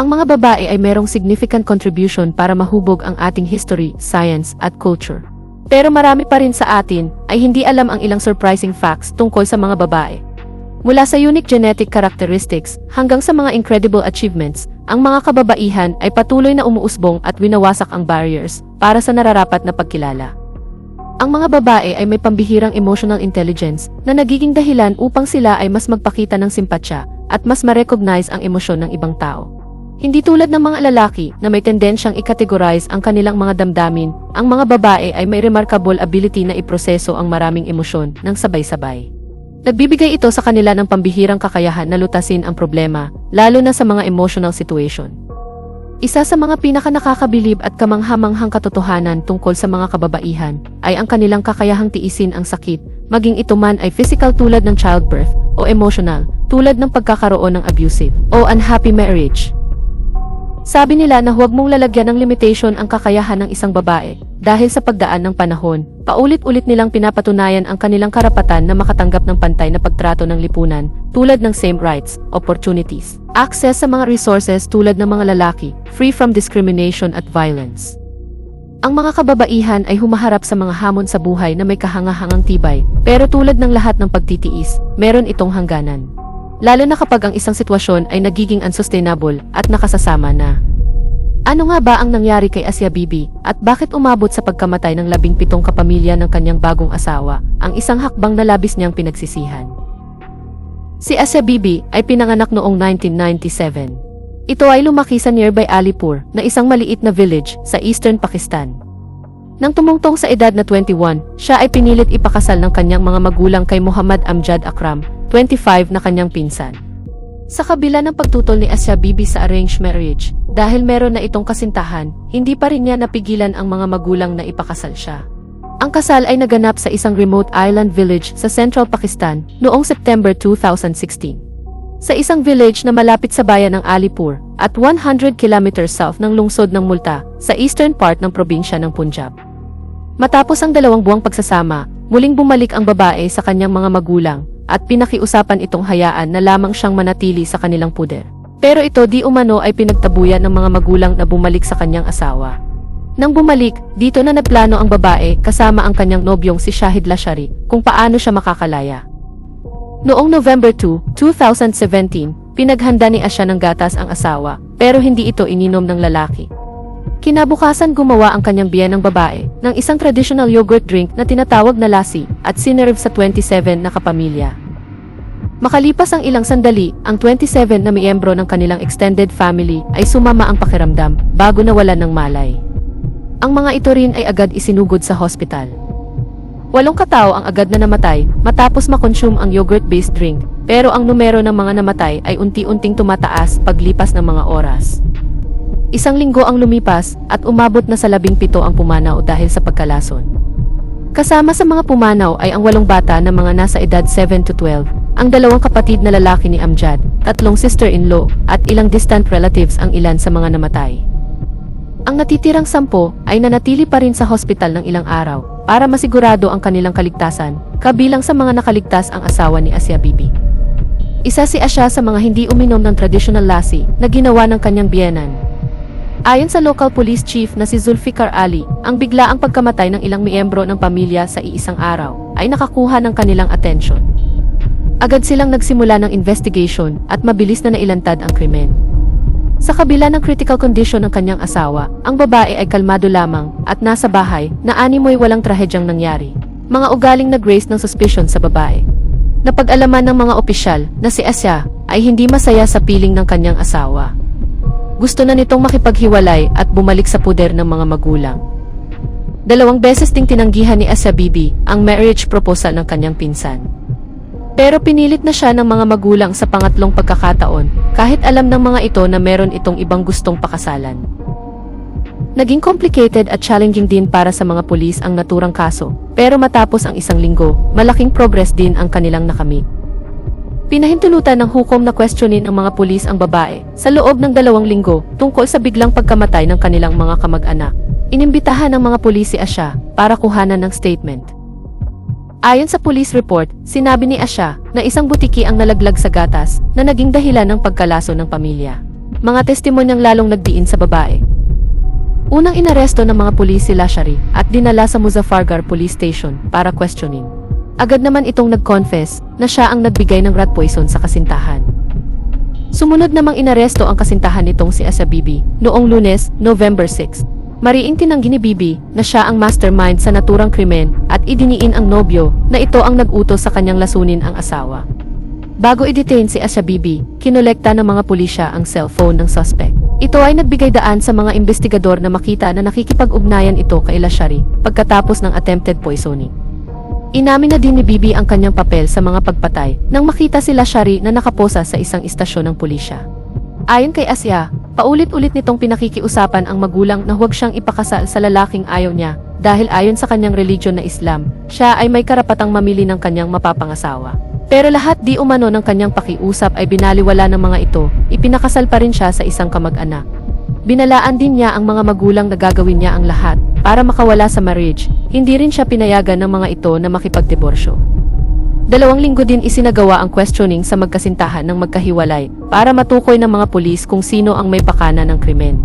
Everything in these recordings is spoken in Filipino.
Ang mga babae ay merong significant contribution para mahubog ang ating history, science, at culture. Pero marami pa rin sa atin ay hindi alam ang ilang surprising facts tungkol sa mga babae. Mula sa unique genetic characteristics hanggang sa mga incredible achievements, ang mga kababaihan ay patuloy na umuusbong at winawasak ang barriers para sa nararapat na pagkilala. Ang mga babae ay may pambihirang emotional intelligence na nagiging dahilan upang sila ay mas magpakita ng simpatsya at mas ma-recognize ang emosyon ng ibang tao. Hindi tulad ng mga lalaki na may tendensyang i-categorize ang kanilang mga damdamin, ang mga babae ay may remarkable ability na iproseso ang maraming emosyon ng sabay-sabay. Nagbibigay ito sa kanila ng pambihirang kakayahan na lutasin ang problema, lalo na sa mga emotional situation. Isa sa mga pinaka nakakabilib at kamanghamanghang katotohanan tungkol sa mga kababaihan ay ang kanilang kakayahang tiisin ang sakit, maging ito man ay physical tulad ng childbirth o emotional tulad ng pagkakaroon ng abusive o unhappy marriage. Sabi nila na huwag mong lalagyan ng limitation ang kakayahan ng isang babae dahil sa pagdaan ng panahon, paulit-ulit nilang pinapatunayan ang kanilang karapatan na makatanggap ng pantay na pagtrato ng lipunan tulad ng same rights, opportunities, access sa mga resources tulad ng mga lalaki, free from discrimination at violence. Ang mga kababaihan ay humaharap sa mga hamon sa buhay na may kahangahangang tibay, pero tulad ng lahat ng pagtitiis, meron itong hangganan lalo na kapag ang isang sitwasyon ay nagiging unsustainable at nakasasama na. Ano nga ba ang nangyari kay Asya Bibi at bakit umabot sa pagkamatay ng labing pitong kapamilya ng kanyang bagong asawa, ang isang hakbang na labis niyang pinagsisihan? Si Asya Bibi ay pinanganak noong 1997. Ito ay lumaki sa nearby Alipur na isang maliit na village sa eastern Pakistan. Nang tumungtong sa edad na 21, siya ay pinilit ipakasal ng kanyang mga magulang kay Muhammad Amjad Akram, 25 na kanyang pinsan. Sa kabila ng pagtutol ni Asya Bibi sa arranged marriage, dahil meron na itong kasintahan, hindi pa rin niya napigilan ang mga magulang na ipakasal siya. Ang kasal ay naganap sa isang remote island village sa central Pakistan noong September 2016. Sa isang village na malapit sa bayan ng Alipur at 100 kilometers south ng lungsod ng Multa sa eastern part ng probinsya ng Punjab. Matapos ang dalawang buwang pagsasama, muling bumalik ang babae sa kanyang mga magulang at pinakiusapan itong hayaan na lamang siyang manatili sa kanilang puder. Pero ito di umano ay pinagtabuyan ng mga magulang na bumalik sa kanyang asawa. Nang bumalik, dito na naplano ang babae kasama ang kanyang nobyong si Shahid Lashari kung paano siya makakalaya. Noong November 2, 2017, pinaghanda ni Asya ng gatas ang asawa, pero hindi ito ininom ng lalaki. Kinabukasan gumawa ang kanyang biyan ng babae ng isang traditional yogurt drink na tinatawag na lassi at sinerve sa 27 na kapamilya. Makalipas ang ilang sandali, ang 27 na miyembro ng kanilang extended family ay sumama ang pakiramdam bago nawalan ng malay. Ang mga ito rin ay agad isinugod sa hospital. Walong katao ang agad na namatay matapos makonsume ang yogurt-based drink, pero ang numero ng mga namatay ay unti-unting tumataas paglipas ng mga oras. Isang linggo ang lumipas at umabot na sa labing pito ang pumanaw dahil sa pagkalason. Kasama sa mga pumanaw ay ang walong bata na mga nasa edad 7 to 12, ang dalawang kapatid na lalaki ni Amjad, tatlong sister-in-law, at ilang distant relatives ang ilan sa mga namatay. Ang natitirang sampo ay nanatili pa rin sa hospital ng ilang araw para masigurado ang kanilang kaligtasan, kabilang sa mga nakaligtas ang asawa ni Asya Bibi. Isa si Asya sa mga hindi uminom ng traditional lassi na ginawa ng kanyang biyenan Ayon sa local police chief na si Zulfikar Ali, ang biglaang pagkamatay ng ilang miyembro ng pamilya sa iisang araw ay nakakuha ng kanilang atensyon. Agad silang nagsimula ng investigation at mabilis na nailantad ang krimen. Sa kabila ng critical condition ng kanyang asawa, ang babae ay kalmado lamang at nasa bahay na animoy walang trahedyang nangyari. Mga ugaling nag-raise ng suspicion sa babae. Napag-alaman ng mga opisyal na si Asya ay hindi masaya sa piling ng kanyang asawa gusto na nitong makipaghiwalay at bumalik sa puder ng mga magulang. Dalawang beses ding tinanggihan ni Asya Bibi ang marriage proposal ng kanyang pinsan. Pero pinilit na siya ng mga magulang sa pangatlong pagkakataon kahit alam ng mga ito na meron itong ibang gustong pakasalan. Naging complicated at challenging din para sa mga pulis ang naturang kaso, pero matapos ang isang linggo, malaking progress din ang kanilang nakamit. Pinahintulutan ng hukom na questionin ang mga pulis ang babae sa loob ng dalawang linggo tungkol sa biglang pagkamatay ng kanilang mga kamag-anak. Inimbitahan ng mga pulis si Asha para kuhanan ng statement. Ayon sa police report, sinabi ni Asha na isang butiki ang nalaglag sa gatas na naging dahilan ng pagkalaso ng pamilya. mga testimonyang lalong nagdiin sa babae. Unang inaresto ng mga pulis si Lashari at dinala sa Muzaffargarh Police Station para questioning. Agad naman itong nag-confess na siya ang nagbigay ng rat poison sa kasintahan. Sumunod namang inaresto ang kasintahan nitong si Asa Bibi noong lunes, November 6. Mariing tinanggi ni Bibi na siya ang mastermind sa naturang krimen at idiniin ang nobyo na ito ang nag-utos sa kanyang lasunin ang asawa. Bago i-detain si Asha Bibi, kinolekta ng mga pulisya ang cellphone ng suspect. Ito ay nagbigay daan sa mga investigador na makita na nakikipag-ugnayan ito kay Lashari pagkatapos ng attempted poisoning. Inamin na din ni Bibi ang kanyang papel sa mga pagpatay nang makita si Lashari na nakaposa sa isang istasyon ng pulisya. Ayon kay Asya, paulit-ulit nitong pinakikiusapan ang magulang na huwag siyang ipakasal sa lalaking ayaw niya dahil ayon sa kanyang religion na Islam, siya ay may karapatang mamili ng kanyang mapapangasawa. Pero lahat di umano ng kanyang pakiusap ay binaliwala ng mga ito, ipinakasal pa rin siya sa isang kamag-anak. Binalaan din niya ang mga magulang na gagawin niya ang lahat para makawala sa marriage, hindi rin siya pinayagan ng mga ito na makipagdiborsyo. Dalawang linggo din isinagawa ang questioning sa magkasintahan ng magkahiwalay para matukoy ng mga pulis kung sino ang may pakana ng krimen.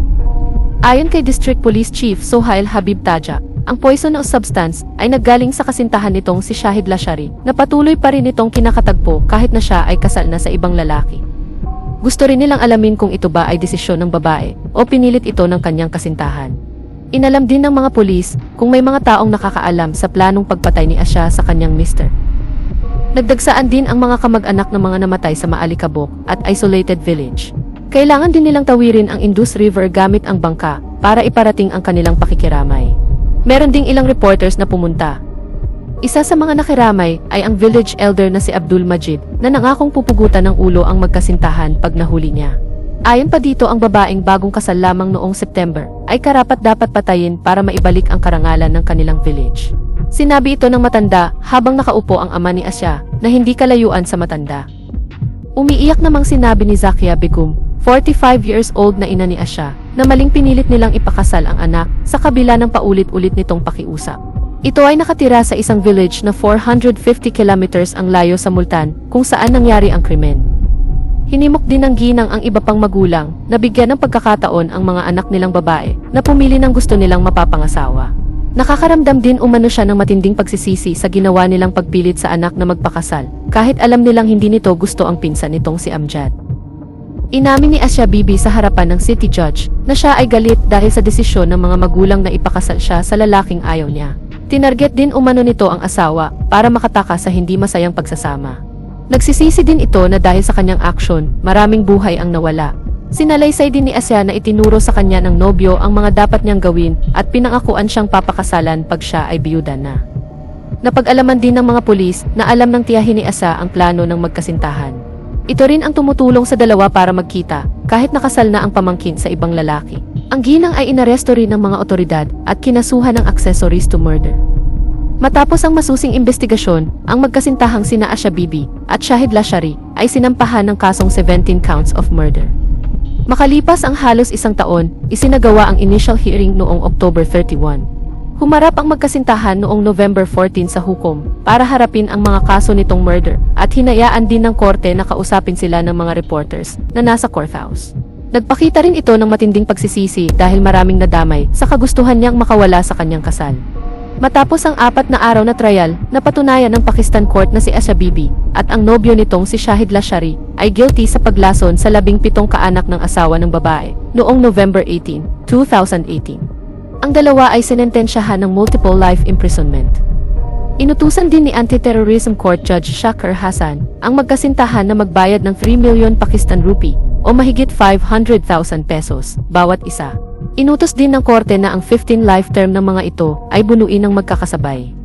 Ayon kay District Police Chief Sohail Habib Taja, ang poisonous substance ay naggaling sa kasintahan nitong si Shahid Lashari na patuloy pa rin itong kinakatagpo kahit na siya ay kasal na sa ibang lalaki. Gusto rin nilang alamin kung ito ba ay desisyon ng babae o pinilit ito ng kanyang kasintahan. Inalam din ng mga pulis kung may mga taong nakakaalam sa planong pagpatay ni Asha sa kanyang mister. Nagdagsaan din ang mga kamag-anak ng mga namatay sa Maalikabok at isolated village. Kailangan din nilang tawirin ang Indus River gamit ang bangka para iparating ang kanilang pakikiramay. Meron ding ilang reporters na pumunta. Isa sa mga nakiramay ay ang village elder na si Abdul Majid na nangakong pupugutan ng ulo ang magkasintahan pag nahuli niya. Ayon pa dito ang babaeng bagong kasal lamang noong September ay karapat dapat patayin para maibalik ang karangalan ng kanilang village. Sinabi ito ng matanda habang nakaupo ang ama ni Asya na hindi kalayuan sa matanda. Umiiyak namang sinabi ni Zakia Begum, 45 years old na ina ni Asya, na maling pinilit nilang ipakasal ang anak sa kabila ng paulit-ulit nitong pakiusap. Ito ay nakatira sa isang village na 450 kilometers ang layo sa Multan kung saan nangyari ang krimen. Hinimok din ng ginang ang iba pang magulang na bigyan ng pagkakataon ang mga anak nilang babae na pumili ng gusto nilang mapapangasawa. Nakakaramdam din umano siya ng matinding pagsisisi sa ginawa nilang pagpilit sa anak na magpakasal, kahit alam nilang hindi nito gusto ang pinsan nitong si Amjad. Inamin ni Asya Bibi sa harapan ng city judge na siya ay galit dahil sa desisyon ng mga magulang na ipakasal siya sa lalaking ayaw niya. Tinarget din umano nito ang asawa para makatakas sa hindi masayang pagsasama. Nagsisisi din ito na dahil sa kanyang aksyon, maraming buhay ang nawala. Sinalaysay din ni Asya na itinuro sa kanya ng nobyo ang mga dapat niyang gawin at pinangakuan siyang papakasalan pag siya ay biyuda na. Napag-alaman din ng mga pulis na alam ng tiyahin ni Asa ang plano ng magkasintahan. Ito rin ang tumutulong sa dalawa para magkita, kahit nakasal na ang pamangkin sa ibang lalaki. Ang ginang ay inaresto rin ng mga otoridad at kinasuhan ng accessories to murder. Matapos ang masusing investigasyon, ang magkasintahang sina Asha Bibi at Shahid Lashari ay sinampahan ng kasong 17 counts of murder. Makalipas ang halos isang taon, isinagawa ang initial hearing noong October 31. Humarap ang magkasintahan noong November 14 sa hukom para harapin ang mga kaso nitong murder at hinayaan din ng korte na kausapin sila ng mga reporters na nasa courthouse. Nagpakita rin ito ng matinding pagsisisi dahil maraming nadamay sa kagustuhan niyang makawala sa kanyang kasal. Matapos ang apat na araw na trial, napatunayan ng Pakistan court na si Asha Bibi at ang nobyo nitong si Shahid Lashari ay guilty sa paglason sa labing pitong kaanak ng asawa ng babae noong November 18, 2018. Ang dalawa ay sinentensyahan ng multiple life imprisonment. Inutusan din ni Anti-Terrorism Court Judge Shakir Hassan ang magkasintahan na magbayad ng 3 million Pakistan rupee o mahigit 500,000 pesos bawat isa. Inutos din ng korte na ang 15 life term ng mga ito ay bunuin ng magkakasabay.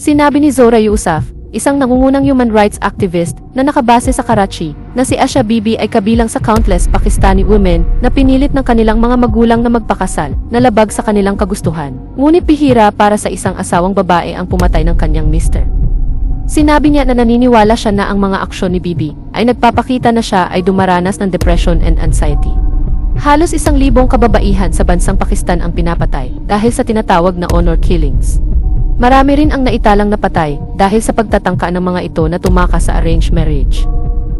Sinabi ni Zora Yusuf, isang nangungunang human rights activist na nakabase sa Karachi, na si Asha Bibi ay kabilang sa countless Pakistani women na pinilit ng kanilang mga magulang na magpakasal na labag sa kanilang kagustuhan. Ngunit bihira para sa isang asawang babae ang pumatay ng kanyang mister. Sinabi niya na naniniwala siya na ang mga aksyon ni Bibi ay nagpapakita na siya ay dumaranas ng depression and anxiety. Halos isang libong kababaihan sa bansang Pakistan ang pinapatay dahil sa tinatawag na honor killings. Marami rin ang naitalang napatay dahil sa pagtatangka ng mga ito na tumakas sa arranged marriage.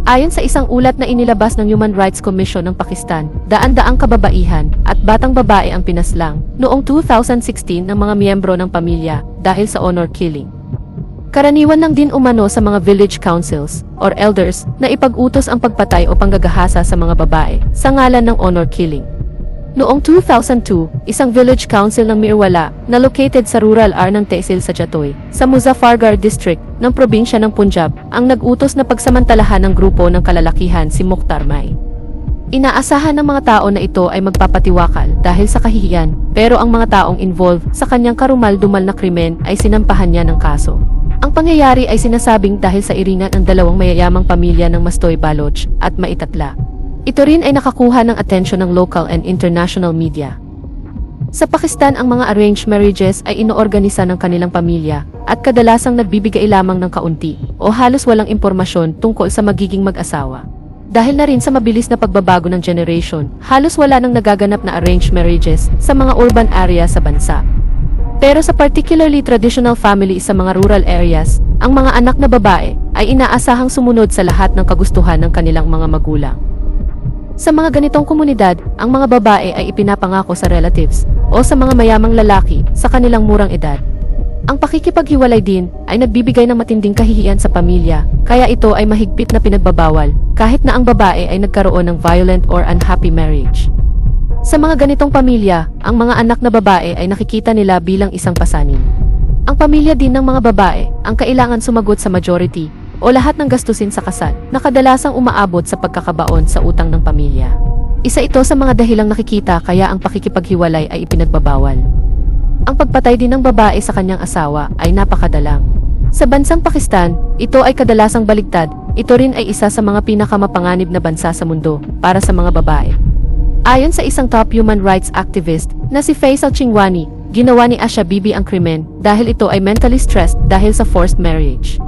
Ayon sa isang ulat na inilabas ng Human Rights Commission ng Pakistan, daan-daang kababaihan at batang babae ang pinaslang noong 2016 ng mga miyembro ng pamilya dahil sa honor killing. Karaniwan lang din umano sa mga village councils or elders na ipag-utos ang pagpatay o panggagahasa sa mga babae sa ngalan ng honor killing. Noong 2002, isang village council ng Mirwala na located sa rural R ng Tehsil sa Jatoy, sa Muzaffargarh District ng probinsya ng Punjab, ang nag-utos na pagsamantalahan ng grupo ng kalalakihan si Mukhtar Mai. Inaasahan ng mga tao na ito ay magpapatiwakal dahil sa kahihiyan, pero ang mga taong involved sa kanyang karumal-dumal na krimen ay sinampahan niya ng kaso. Ang pangyayari ay sinasabing dahil sa iringan ng dalawang mayayamang pamilya ng Mastoy Baloch at Maitatla. Ito rin ay nakakuha ng atensyon ng local and international media. Sa Pakistan ang mga arranged marriages ay inoorganisa ng kanilang pamilya at kadalasang nagbibigay lamang ng kaunti o halos walang impormasyon tungkol sa magiging mag-asawa. Dahil na rin sa mabilis na pagbabago ng generation, halos wala nang nagaganap na arranged marriages sa mga urban area sa bansa. Pero sa particularly traditional family sa mga rural areas, ang mga anak na babae ay inaasahang sumunod sa lahat ng kagustuhan ng kanilang mga magulang. Sa mga ganitong komunidad, ang mga babae ay ipinapangako sa relatives o sa mga mayamang lalaki sa kanilang murang edad. Ang pakikipaghiwalay din ay nagbibigay ng matinding kahihiyan sa pamilya, kaya ito ay mahigpit na pinagbabawal kahit na ang babae ay nagkaroon ng violent or unhappy marriage. Sa mga ganitong pamilya, ang mga anak na babae ay nakikita nila bilang isang pasanin. Ang pamilya din ng mga babae ang kailangan sumagot sa majority o lahat ng gastusin sa kasal na kadalasang umaabot sa pagkakabaon sa utang ng pamilya. Isa ito sa mga dahilang nakikita kaya ang pakikipaghiwalay ay ipinagbabawal. Ang pagpatay din ng babae sa kanyang asawa ay napakadalang. Sa bansang Pakistan, ito ay kadalasang baligtad, ito rin ay isa sa mga pinakamapanganib na bansa sa mundo para sa mga babae. Ayon sa isang top human rights activist na si Faisal Chingwani, ginawa ni Asha Bibi ang krimen dahil ito ay mentally stressed dahil sa forced marriage.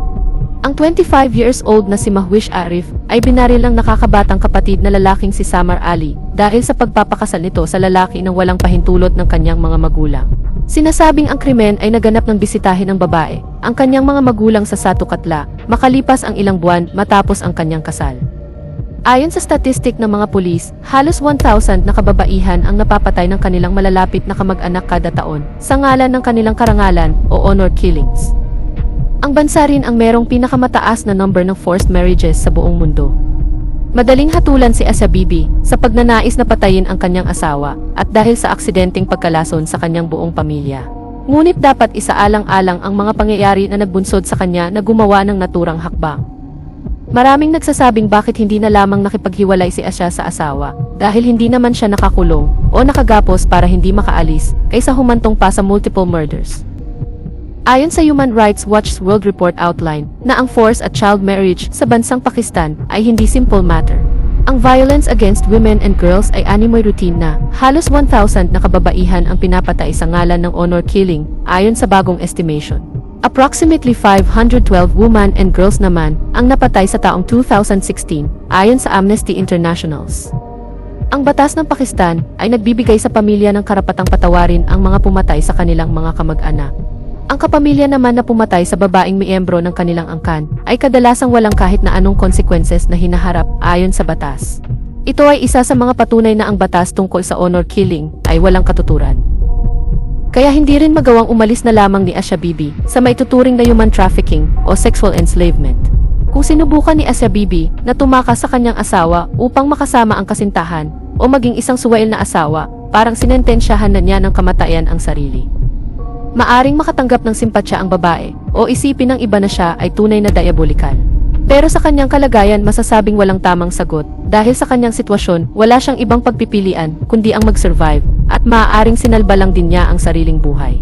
Ang 25 years old na si Mahwish Arif ay binaril ng nakakabatang kapatid na lalaking si Samar Ali dahil sa pagpapakasal nito sa lalaki ng walang pahintulot ng kanyang mga magulang. Sinasabing ang krimen ay naganap ng bisitahin ng babae, ang kanyang mga magulang sa Satukatla, makalipas ang ilang buwan matapos ang kanyang kasal. Ayon sa statistik ng mga pulis, halos 1,000 na kababaihan ang napapatay ng kanilang malalapit na kamag-anak kada taon sa ngalan ng kanilang karangalan o honor killings. Ang bansa rin ang merong pinakamataas na number ng forced marriages sa buong mundo. Madaling hatulan si Asa Bibi sa pagnanais na patayin ang kanyang asawa at dahil sa aksidenteng pagkalason sa kanyang buong pamilya. Ngunit dapat isaalang-alang ang mga pangyayari na nagbunsod sa kanya na gumawa ng naturang hakbang. Maraming nagsasabing bakit hindi na lamang nakipaghiwalay si Asya sa asawa dahil hindi naman siya nakakulong o nakagapos para hindi makaalis kaysa humantong pa sa multiple murders. Ayon sa Human Rights Watch's World Report outline na ang forced at child marriage sa bansang Pakistan ay hindi simple matter. Ang violence against women and girls ay animoy routine na halos 1,000 na kababaihan ang pinapatay sa ngalan ng honor killing ayon sa bagong estimation. Approximately 512 women and girls naman ang napatay sa taong 2016 ayon sa Amnesty Internationals. Ang batas ng Pakistan ay nagbibigay sa pamilya ng karapatang patawarin ang mga pumatay sa kanilang mga kamag-anak. Ang kapamilya naman na pumatay sa babaeng miyembro ng kanilang angkan ay kadalasang walang kahit na anong consequences na hinaharap ayon sa batas. Ito ay isa sa mga patunay na ang batas tungkol sa honor killing ay walang katuturan. Kaya hindi rin magawang umalis na lamang ni Asha Bibi sa maituturing na human trafficking o sexual enslavement. Kung sinubukan ni Asya Bibi na tumakas sa kanyang asawa upang makasama ang kasintahan o maging isang suwail na asawa, parang sinentensyahan na niya ng kamatayan ang sarili. Maaring makatanggap ng simpatsya ang babae o isipin ng iba na siya ay tunay na diabolikal. Pero sa kanyang kalagayan masasabing walang tamang sagot dahil sa kanyang sitwasyon wala siyang ibang pagpipilian kundi ang mag-survive at maaaring sinalba lang din niya ang sariling buhay.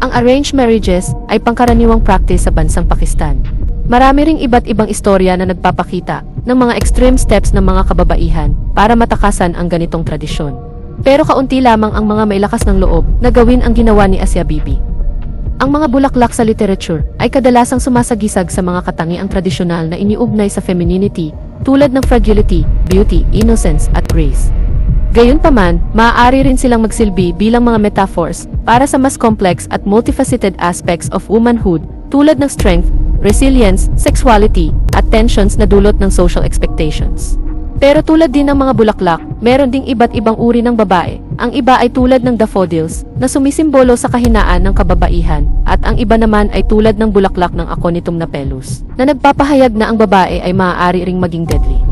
Ang arranged marriages ay pangkaraniwang practice sa bansang Pakistan. Marami ring iba't ibang istorya na nagpapakita ng mga extreme steps ng mga kababaihan para matakasan ang ganitong tradisyon. Pero kaunti lamang ang mga may lakas ng loob na gawin ang ginawa ni Asya Bibi. Ang mga bulaklak sa literature ay kadalasang sumasagisag sa mga katangiang tradisyonal na iniugnay sa femininity tulad ng fragility, beauty, innocence at grace. Gayunpaman, maaari rin silang magsilbi bilang mga metaphors para sa mas complex at multifaceted aspects of womanhood tulad ng strength, resilience, sexuality, at tensions na dulot ng social expectations. Pero tulad din ng mga bulaklak, meron ding iba't ibang uri ng babae. Ang iba ay tulad ng daffodils, na sumisimbolo sa kahinaan ng kababaihan, at ang iba naman ay tulad ng bulaklak ng aconitum napellus, na nagpapahayag na ang babae ay maaari ring maging deadly.